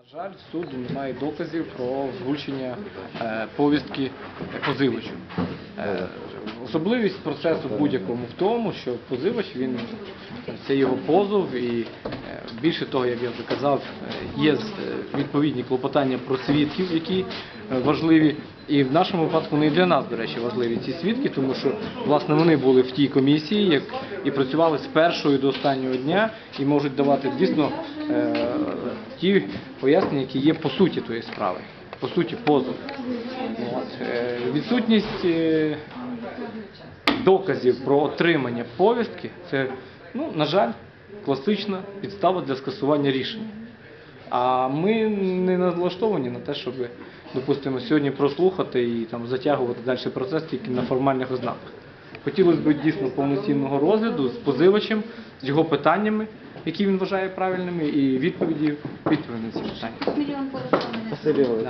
На жаль, суд немає доказів про озвучення е, повістки позивачу. Е, особливість процесу будь-якому в тому, що позивач він це його позов, і е, більше того, як я вже казав, е, є е, відповідні клопотання про свідків, які е, важливі. І в нашому випадку не для нас, до речі, важливі ці свідки, тому що власне вони були в тій комісії, як і працювали з першого до останнього дня, і можуть давати дійсно е, ті пояснення, які є по суті тої справи, по суті, позов. От. Е, Відсутність е, доказів про отримання повістки це, ну, на жаль, класична підстава для скасування рішення. А ми не налаштовані на те, щоб, допустимо, сьогодні прослухати і там затягувати далі процес тільки на формальних ознаках. Хотілося б дійсно повноцінного розгляду з позивачем, з його питаннями, які він вважає правильними, і відповіді відповіді на ці питання. Мільйон.